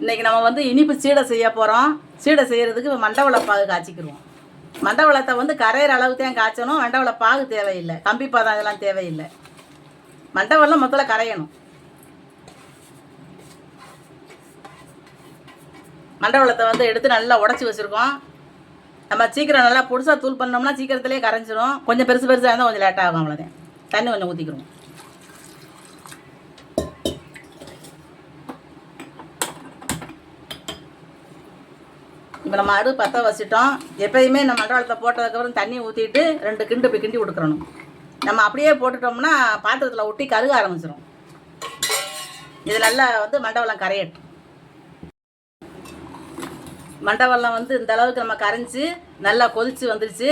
இன்றைக்கி நம்ம வந்து இனிப்பு சீடை செய்ய போகிறோம் சீடை செய்கிறதுக்கு மண்டவள பாகு காய்ச்சிக்கிருவோம். மண்டவளத்தை வந்து கரையிற அளவு தான் காய்ச்சணும். மண்டவள பாகு தேவையில்லை. கம்பி பாதம் இதெல்லாம் தேவையில்லை. மண்டவளம் முதல்ல கரையணும். மண்டவளத்தை வந்து எடுத்து நல்லா உடச்சி வச்சுருக்கோம். நம்ம சீக்கிரம் நல்லா புதுசாக தூள் பண்ணோம்னா சீக்கிரத்துலேயே கரைஞ்சிரும். கொஞ்சம் பெருசு பெருசாக இருந்தால் கொஞ்சம் லேட்டாக ஆகும் அவ்வளோதான் தண்ணி கொஞ்சம் ஊற்றிக்கிறோம் இப்போ நம்ம அடு பற்ற வச்சிட்டோம். எப்பயுமே நம்ம மண்டவளத்தை போட்டதுக்கப்புறம் தண்ணி ஊற்றிட்டு ரெண்டு கிண்டு போய் கிண்டி கொடுக்குறணும் நம்ம அப்படியே போட்டுட்டோம்னா பாத்திரத்தில் ஒட்டி கருக ஆரம்பிச்சிடும் இது நல்லா வந்து மண்டவளம் கரையட்டும். மண்டவெல்லாம் வந்து இந்த அளவுக்கு நம்ம கரைஞ்சி நல்லா கொதித்து வந்துருச்சு.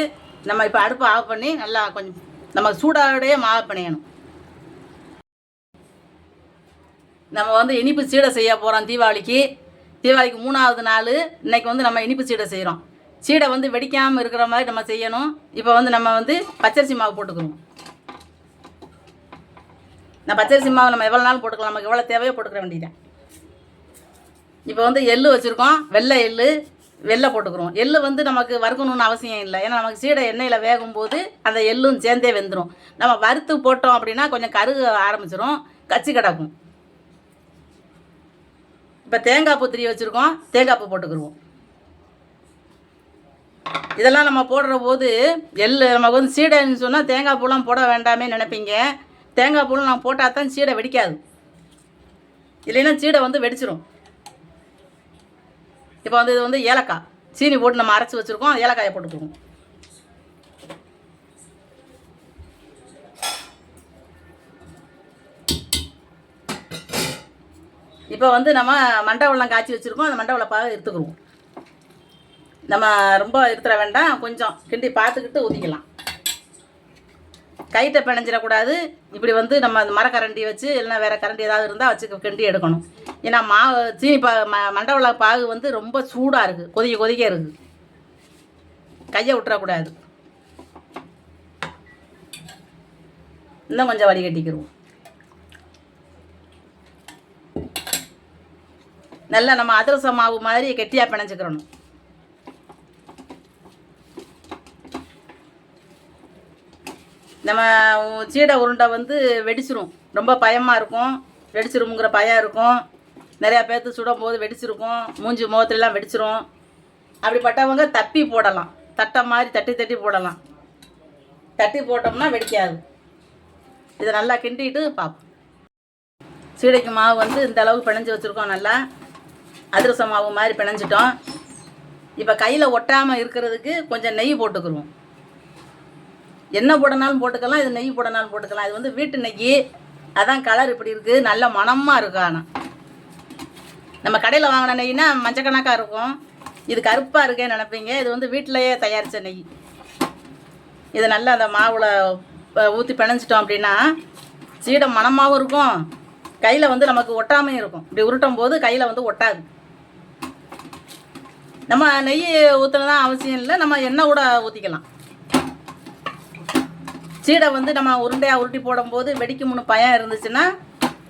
நம்ம இப்போ அடுப்பை ஆஃப் பண்ணி நல்லா கொஞ்சம் நம்ம சூடாவோடையே மாவு பிணையணும் நம்ம வந்து இனிப்பு சீடை செய்ய போகிறோம் தீபாவளிக்கு. தீபாவளிக்கு மூணாவது நாள் இன்றைக்கி வந்து நம்ம இனிப்பு சீடை செய்கிறோம் சீடை வந்து வெடிக்காமல் இருக்கிற மாதிரி நம்ம செய்யணும். இப்போ வந்து நம்ம வந்து பச்சரிசி மாவு போட்டுக்கிறோம் நான் பச்சரிசி மாவு நம்ம எவ்வளோ நாள் போட்டுக்கலாம்? நமக்கு எவ்வளோ தேவையோ போட்டுக்கிற வேண்டியதான் இப்போ வந்து எள்ளு வச்சுருக்கோம். வெள்ளை எள்ளு வெள்ளை போட்டுக்கிறோம். எள்ளு வந்து நமக்கு வறுக்கணும்னு அவசியம் இல்லை. ஏன்னா நமக்கு சீடை எண்ணெயில் வேகும் போது அந்த எள்ளும் சேர்ந்தே வெந்துடும் நம்ம வறுத்து போட்டோம் அப்படின்னா கொஞ்சம் கருக ஆரம்பிச்சிடும் கச்சி கிடக்கும். இப்போ தேங்காய் பூ திரிய வச்சுருக்கோம் தேங்காய் பூ போட்டுக்கிருவோம். இதெல்லாம் நம்ம போடுற போது எள்ளு நமக்கு வந்து சீடைன்னு சொன்னால் தேங்காய் பூலாம் போட வேண்டாமே நினைப்பீங்க. தேங்காய் பூலாம் நான் போட்டால் தான் சீடை வெடிக்காது. இல்லைன்னா சீடை வந்து வெடிச்சிரும். இப்போ வந்து இது வந்து ஏலக்காய். சீனி போட்டு நம்ம அரைச்சி வச்சுருக்கோம் ஏலக்காயை போட்டுக்குவோம் இப்போ வந்து நம்ம மண்டை வெள்ளம் காய்ச்சி வச்சுருக்கோம் அந்த மண்டை எடுத்துக்கிடுவோம் நம்ம ரொம்ப இருத்துற வேண்டாம் கொஞ்சம் கிண்டி பார்த்துக்கிட்டு ஊதிக்கலாம் கைத்தை பிணைஞ்சிடக்கூடாது. இப்படி வந்து நம்ம அந்த மரக்கரண்டி வச்சு இல்லைன்னா வேறு கரண்டி ஏதாவது இருந்தால் வச்சு கிண்டி எடுக்கணும். ஏன்னா மாவு சீனி பா ம மண்டவள பாகு வந்து ரொம்ப சூடாக இருக்குது கொதிக்க கொதிக்க இருக்குது கையை விட்டுறக்கூடாது. இன்னும் கொஞ்சம் வடிகட்டிக்கிடுவோம் நல்லா நம்ம அதிரசம் மாவு மாதிரி கெட்டியாக பிணைஞ்சிக்கிறணும். நம்ம சீடை உருண்டை வந்து வெடிச்சிரும். ரொம்ப பயமாக இருக்கும். வெடிச்சிருமுங்கிற பயம் இருக்கும். நிறையா பேர்த்து சுடும் போது வெடிச்சிருக்கும். மூஞ்சி முகத்துலலாம் வெடிச்சிரும். அப்படிப்பட்டவங்க தப்பி போடலாம். தட்டை மாதிரி தட்டி தட்டி போடலாம். தட்டி போட்டோம்னா வெடிக்காது. இதை நல்லா கிண்டிட்டு பார்ப்போம் சீடைக்கு மாவு வந்து இந்த அளவுக்கு பிணைஞ்சு வச்சுருக்கோம் நல்லா. அதிரசம் மாவு மாதிரி பிணைஞ்சிட்டோம். இப்போ கையில் ஒட்டாமல் இருக்கிறதுக்கு கொஞ்சம் நெய் போட்டுக்கிருவோம். என்ன போடனாலும் போட்டுக்கலாம் இது நெய் போடனாலும் போட்டுக்கலாம். இது வந்து வீட்டு நெய் அதான் கலர் இப்படி இருக்குது நல்ல மணமாக இருக்கும் ஆனால் நம்ம கடையில் வாங்கின நெய்னா மஞ்சக்கணக்காக இருக்கும். இது கருப்பாக இருக்கேன்னு நினைப்பீங்க. இது வந்து வீட்டிலையே தயாரித்த நெய். இது நல்லா அந்த மாவில் ஊற்றி பிணைஞ்சிட்டோம் அப்படின்னா சீடை மணமாகவும் இருக்கும். கையில் வந்து நமக்கு ஒட்டாமையும் இருக்கும். இப்படி உருட்டும் போது கையில் வந்து ஒட்டாது. நம்ம நெய் ஊற்றலாம் அவசியம் இல்லை. நம்ம எண்ணெய் கூட ஊற்றிக்கலாம் சீடை வந்து நம்ம உருண்டையாக உருட்டி போடும்போது வெடிக்கும்னு பயம் இருந்துச்சுன்னா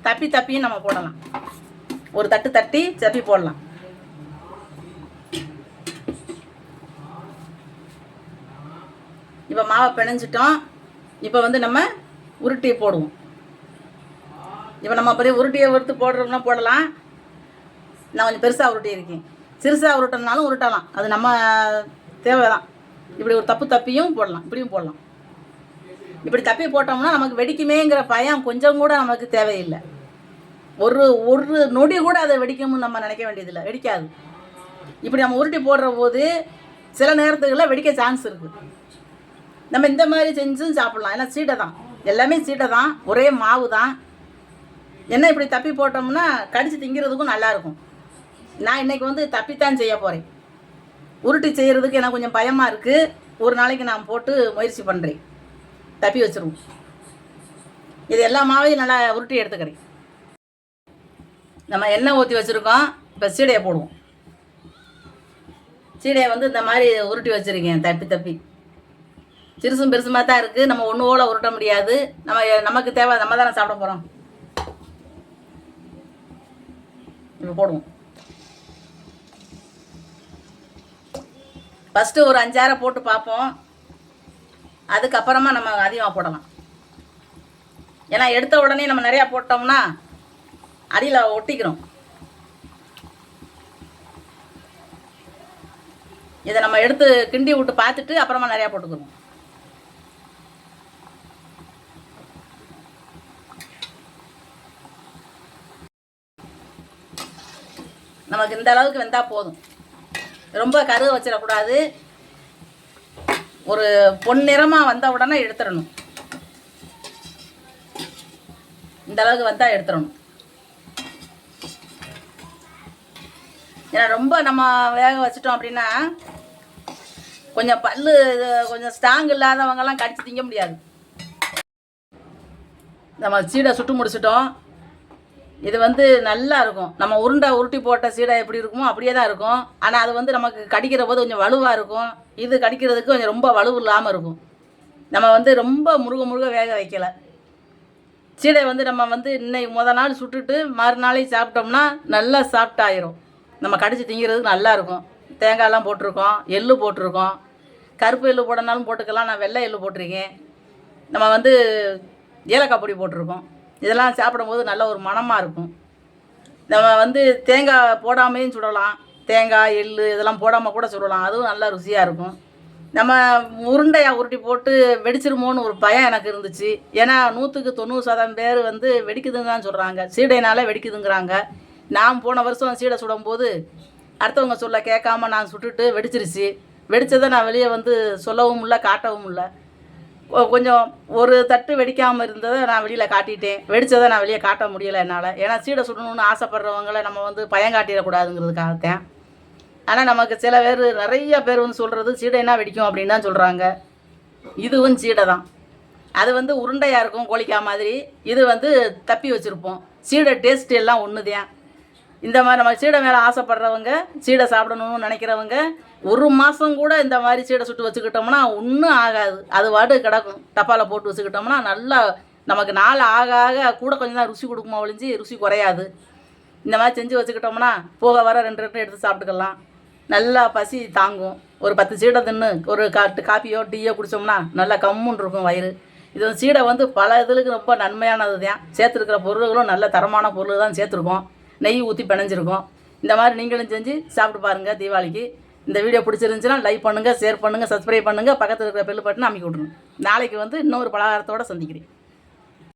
தப்பி தப்பியும் நம்ம போடலாம். ஒரு தட்டு தட்டி தப்பி போடலாம். இப்போ மாவை பிணைஞ்சிட்டோம். இப்போ வந்து நம்ம உருட்டி போடுவோம். இப்போ நம்ம அப்படியே உருட்டியை உருட்டு போடுறோம்னா போடலாம். நான் கொஞ்சம் பெருசாக உருட்டி இருக்கேன் சிறுசாக உருட்டனாலும் உருட்டலாம். அது நம்ம தேவை தான் இப்படி ஒரு தப்பு தப்பியும் போடலாம். இப்படியும் போடலாம். இப்படி தப்பி போட்டோம்னா நமக்கு வெடிக்குமேங்கிற பயம் கொஞ்சம் கூட நமக்கு தேவையில்லை. ஒரு ஒரு நொடி கூட அதை வெடிக்கும்னு நம்ம நினைக்க வேண்டியதில்லை. வெடிக்காது. இப்படி நம்ம உருட்டி போடுற போது சில நேரத்துக்குள்ள வெடிக்க சான்ஸ் இருக்குது நம்ம இந்த மாதிரி செஞ்சும் சாப்பிட்லாம். ஏன்னா சீடை தான் எல்லாமே சீடை தான் ஒரே மாவு தான் என்ன இப்படி தப்பி போட்டோம்னா கடிச்சு திங்கிறதுக்கும் நல்லாயிருக்கும் நான் இன்றைக்கி வந்து தப்பித்தான் செய்ய போகிறேன் உருட்டி செய்கிறதுக்கு எனக்கு கொஞ்சம் பயமாக இருக்குது ஒரு நாளைக்கு நான் போட்டு முயற்சி பண்ணுறேன் தப்பி வச்சுருவோம். இது எல்லா மாவையும் நல்லா உருட்டி எடுத்துக்கிறேன். நம்ம எண்ணெய் ஊற்றி வச்சுருக்கோம். இப்போ சீடையை போடுவோம். சீடையை வந்து இந்த மாதிரி உருட்டி வச்சுருக்கேன். தப்பி தப்பி. சிறுசும் பெருசுமாக தான் இருக்குது நம்ம ஒன்று போல உருட்ட முடியாது. நம்ம நமக்கு தேவை நம்ம தானே சாப்பிட போகிறோம் இப்போ போடுவோம். ஃபஸ்ட்டு ஒரு அஞ்சாயிரம் போட்டு பார்ப்போம். அதுக்கப்புறமா நம்ம அதிகமாக போடலாம். ஏன்னா எடுத்த உடனே நம்ம நிறையா போட்டோம்னா அடியில் ஒட்டிக்கிறோம் இதை நம்ம எடுத்து கிண்டி விட்டு பார்த்துட்டு அப்புறமா நிறையா போட்டுக்கிறோம் நமக்கு இந்த அளவுக்கு வெந்தால் போதும். ரொம்ப கருக வச்சிடக்கூடாது. ஒரு பொன்னிறமாக வந்த உடனே எடுத்துடணும். இந்த அளவுக்கு வந்தால் எடுத்துடணும். ஏன்னா ரொம்ப நம்ம வேக வச்சிட்டோம் அப்படின்னா கொஞ்சம் பல்லு இது கொஞ்சம் ஸ்ட்ராங் இல்லாதவங்கெல்லாம் கடிச்சு திங்க முடியாது. நம்ம சீடை சுட்டு முடிச்சிட்டோம். இது வந்து நல்லா இருக்கும். நம்ம உருண்டை உருட்டி போட்ட சீடை எப்படி இருக்குமோ அப்படியே தான் இருக்கும். ஆனால் அது வந்து நமக்கு கடிக்கிற போது கொஞ்சம் வலுவாக இருக்கும். இது கடிக்கிறதுக்கு கொஞ்சம் ரொம்ப வலுவு இல்லாமல் இருக்கும். நம்ம வந்து ரொம்ப முருக முருக வேக வைக்கலை. சீடை வந்து நம்ம வந்து இன்னைக்கு முத நாள் சுட்டுட்டு மறுநாளைக்கு சாப்பிட்டோம்னா நல்லா சாப்பிட்டாயிரும் நம்ம கடிச்சு திங்கிறதுக்கு நல்லா இருக்கும். தேங்காயெல்லாம் போட்டிருக்கோம் எள்ளு போட்டிருக்கோம். கருப்பு எள்ளு போடனாலும் போட்டுக்கலாம். நான் வெள்ளை எள்ளு போட்டிருக்கேன். நம்ம வந்து ஏலக்காய் பொடி போட்டிருக்கோம். இதெல்லாம் சாப்பிடும்போது நல்ல ஒரு மணமாக இருக்கும். நம்ம வந்து தேங்காய் போடாமையும் சுடலாம். தேங்காய் எள் இதெல்லாம் போடாமல் கூட சுடலாம். அதுவும் நல்லா ருசியாக இருக்கும். நம்ம உருண்டையாக உருட்டி போட்டு வெடிச்சிருமோன்னு ஒரு பயம் எனக்கு இருந்துச்சு. ஏன்னா நூற்றுக்கு தொண்ணூறு சதம் பேர் வந்து வெடிக்குதுன்னு தான் சொல்கிறாங்க சீடைனால வெடிக்குதுங்கிறாங்க. நான் போன வருஷம் சீடை சுடும்போது அடுத்தவங்க சொல்ல கேட்காம நான் சுட்டுட்டு வெடிச்சிருச்சு. வெடித்ததை நான் வெளியே வந்து சொல்லவும் இல்லை காட்டவும் இல்லை. கொஞ்சம் ஒரு தட்டு வெடிக்காமல் இருந்ததை நான் வெளியில் காட்டிட்டேன். வெடித்ததை நான் வெளியே காட்ட முடியலை என்னால். ஏன்னா சீடை சுடணும்னு ஆசைப்படுறவங்கள நம்ம வந்து பயம் காட்டிடக்கூடாதுங்கிறதுக்காகத்தேன். ஆனால் நமக்கு சில பேர் நிறைய பேர் வந்து சொல்கிறது சீடை என்ன வெடிக்கும்? அப்படின்னு தான் சொல்கிறாங்க இதுவும் சீடை தான். அது வந்து உருண்டையாக இருக்கும் கோழிக்கா மாதிரி. இது வந்து தப்பி வச்சுருப்போம். சீடை டேஸ்ட் எல்லாம் ஒன்று தான் இந்த மாதிரி நம்ம சீடை மேலே ஆசைப்படுறவங்க சீடை சாப்பிடணும்னு நினைக்கிறவங்க ஒரு மாதம் கூட இந்த மாதிரி சீடை சுட்டு வச்சுக்கிட்டோம்னா ஒன்றும் ஆகாது. அது வாட்டு கிடக்கும். டப்பாவில் போட்டு வச்சுக்கிட்டோம்னா நல்லா நமக்கு நாள் ஆக ஆக கூட கொஞ்சம் தான் ருசி கொடுக்குமா ஒழிஞ்சு ருசி குறையாது. இந்த மாதிரி செஞ்சு வச்சுக்கிட்டோம்னா போக வர ரெண்டு ரெண்டு எடுத்து சாப்பிட்டுக்கலாம். நல்லா பசி தாங்கும். ஒரு பத்து சீடை தின்னு ஒரு காட்டு காப்பியோ டீயோ குடித்தோம்னா நல்லா கம்முன்னு இருக்கும் வயிறு. இது வந்து சீடை வந்து பல இதுகளுக்கு ரொம்ப நன்மையானது தான் சேர்த்துருக்கிற பொருள்களும் நல்ல தரமான பொருள் தான் சேர்த்துருக்கோம். நெய் ஊற்றி பிணைஞ்சிருக்கும். இந்த மாதிரி நீங்களும் செஞ்சு சாப்பிட்டு பாருங்கள் தீபாவளிக்கு. இந்த வீடியோ பிடிச்சிருந்துச்சுன்னா லைக் பண்ணுங்கள் ஷேர் பண்ணுங்கள் சப்ஸ்கிரைப் பண்ணுங்கள் பக்கத்தில் இருக்கிற பெல் பட்டன் அமைக்கி விட்ருங்க நாளைக்கு வந்து இன்னொரு பலகாரத்தோடு சந்திக்கிறேன்.